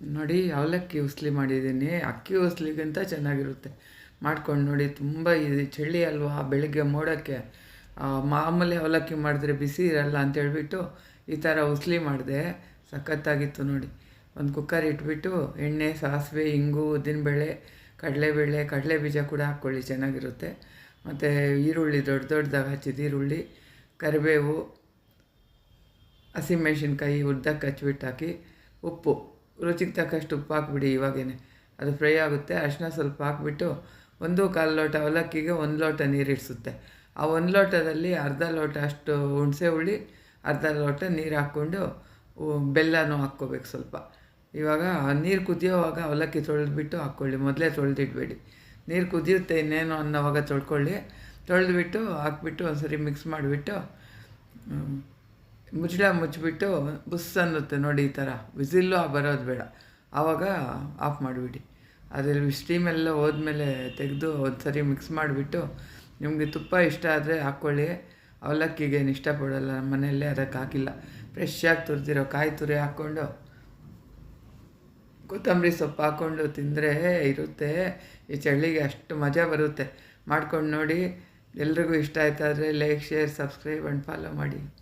ನೋಡಿ, ಅವಲಕ್ಕಿ ಉಸ್ಲಿ ಮಾಡಿದ್ದೀನಿ. ಅಕ್ಕಿ ಉಸ್ಲಿಗಿಂತ ಚೆನ್ನಾಗಿರುತ್ತೆ. ಮಾಡ್ಕೊಂಡು ನೋಡಿ, ತುಂಬ ಇದು ಚಳಿ ಅಲ್ವಾ, ಬೆಳಗ್ಗೆ ಮೋಡಕ್ಕೆ. ಮಾಮೂಲಿ ಅವಲಕ್ಕಿ ಮಾಡಿದ್ರೆ ಬಿಸಿ ಇರಲ್ಲ ಅಂತ ಹೇಳ್ಬಿಟ್ಟು ಈ ಥರ ಉಸ್ಲಿ ಮಾಡಿದೆ. ಸಖತ್ತಾಗಿತ್ತು ನೋಡಿ. ಒಂದು ಕುಕ್ಕರ್ ಇಟ್ಬಿಟ್ಟು ಎಣ್ಣೆ, ಸಾಸಿವೆ, ಇಂಗು, ಉದ್ದಿನಬೇಳೆ, ಕಡಲೆಬೇಳೆ ಕಡಲೆ ಬೀಜ ಕೂಡ ಹಾಕ್ಕೊಳ್ಳಿ, ಚೆನ್ನಾಗಿರುತ್ತೆ. ಮತ್ತು ಈರುಳ್ಳಿ, ದೊಡ್ಡ ದೊಡ್ಡದಾಗಿ ಹಚ್ಚಿದ ಈರುಳ್ಳಿ, ಕರಿಬೇವು ಹಸಿಮೆಣಸಿನ್ಕಾಯಿ ಉದ್ದಕ್ಕೆ ಹಚ್ಬಿಟ್ಟು ಹಾಕಿ, ಉಪ್ಪು. ರುಚಿಗೆ ತಕ್ಕಷ್ಟು ಉಪ್ಪು ಹಾಕ್ಬಿಡಿ ಇವಾಗೇನೆ. ಅದು ಫ್ರೈ ಆಗುತ್ತೆ, ಅರಿಶಿನ ಸ್ವಲ್ಪ ಹಾಕ್ಬಿಟ್ಟು ಒಂದು ಕಾಲು ಲೋಟ ಅವಲಕ್ಕಿಗೆ ಒಂದು ಲೋಟ ನೀರು ಇಡಿಸುತ್ತೆ ಆ ಒಂದು ಲೋಟದಲ್ಲಿ ಅರ್ಧ ಲೋಟ ಅಷ್ಟು ಹುಣಸೆ ಹುಳಿ, ಅರ್ಧ ಲೋಟ ನೀರು ಹಾಕ್ಕೊಂಡು ಬೆಲ್ಲನೂ ಹಾಕ್ಕೋಬೇಕು ಸ್ವಲ್ಪ. ಇವಾಗ ನೀರು ಕುದಿಯೋವಾಗ ಅವಲಕ್ಕಿ ತೊಳೆದ್ಬಿಟ್ಟು ಹಾಕ್ಕೊಳ್ಳಿ, ಮೊದಲೇ ತೊಳೆದಿಡ್ಬೇಡಿ. ನೀರು ಕುದಿಯುತ್ತೆ ಇನ್ನೇನು ಅನ್ನೋವಾಗ ತೊಳ್ಕೊಳ್ಳಿ. ತೊಳೆದುಬಿಟ್ಟು ಹಾಕ್ಬಿಟ್ಟು ಒಂದ್ಸರಿ ಮಿಕ್ಸ್ ಮಾಡಿಬಿಟ್ಟು ಮುಚ್ಚಳ ಮುಚ್ಚಿಬಿಟ್ಟು ಬುಸ್ ಅನ್ನುತ್ತೆ ನೋಡಿ ಈ ಥರ. ವಿಸಿಲ್ಲು ಬರೋದು ಬೇಡ. ಆವಾಗ ಆಫ್ ಮಾಡಿಬಿಡಿ. ಸ್ಟೀಮ್ ಸ್ಟೀಮೆಲ್ಲ ಹೋದ್ಮೇಲೆ ತೆಗೆದು ಒಂದು ಸರಿ ಮಿಕ್ಸ್ ಮಾಡಿಬಿಟ್ಟು ನಿಮಗೆ ತುಪ್ಪ ಇಷ್ಟ ಆದರೆ ಹಾಕ್ಕೊಳ್ಳಿ. ಅವಲಕ್ಕಿಗೆ ಇಷ್ಟಪಡೋಲ್ಲ ಇಷ್ಟಪಡಲ್ಲ ನಮ್ಮ ಮನೆಯಲ್ಲೇ ಅದಕ್ಕೆ ಹಾಕಿಲ್ಲ. ಫ್ರೆಶ್ಶಾಗಿ ತುರಿದಿರೋ ಕಾಯಿ ತುರಿ ಹಾಕ್ಕೊಂಡು, ಕೊತ್ತಂಬರಿ ಸೊಪ್ಪು ಹಾಕ್ಕೊಂಡು ತಿಂದರೆ ಇರುತ್ತೆ. ಈ ಚಳ್ಳಿಗೆ ಅಷ್ಟು ಮಜಾ ಬರುತ್ತೆ. ಮಾಡ್ಕೊಂಡು ನೋಡಿ. ಎಲ್ರಿಗೂ ಇಷ್ಟ ಆಯ್ತಾದರೆ like share subscribe and follow ಮಾಡಿ.